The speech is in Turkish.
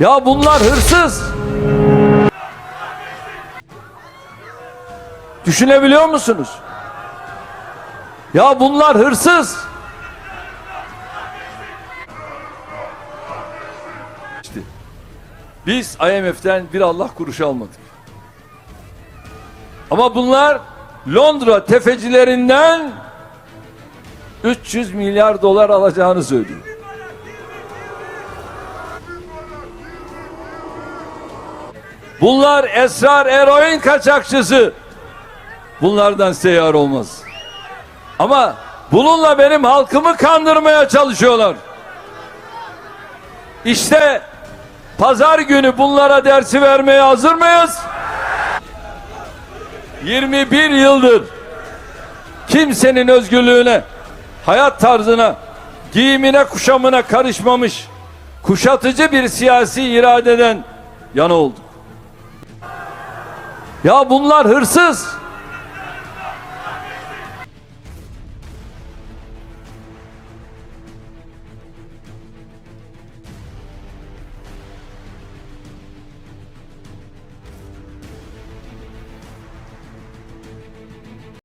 Ya bunlar hırsız. Düşünebiliyor musunuz? Ya bunlar hırsız. İşte biz IMF'den bir Allah kuruş almadık. Ama bunlar Londra tefecilerinden 300 milyar dolar alacağını söylüyor. Bunlar esrar eroin kaçakçısı. Bunlardan seyyar olmaz. Ama bununla benim halkımı kandırmaya çalışıyorlar. İşte pazar günü bunlara dersi vermeye hazır mıyız? 21 yıldır kimsenin özgürlüğüne, hayat tarzına, giyimine, kuşamına karışmamış kuşatıcı bir siyasi iradeden yana olduk. Ya bunlar hırsız.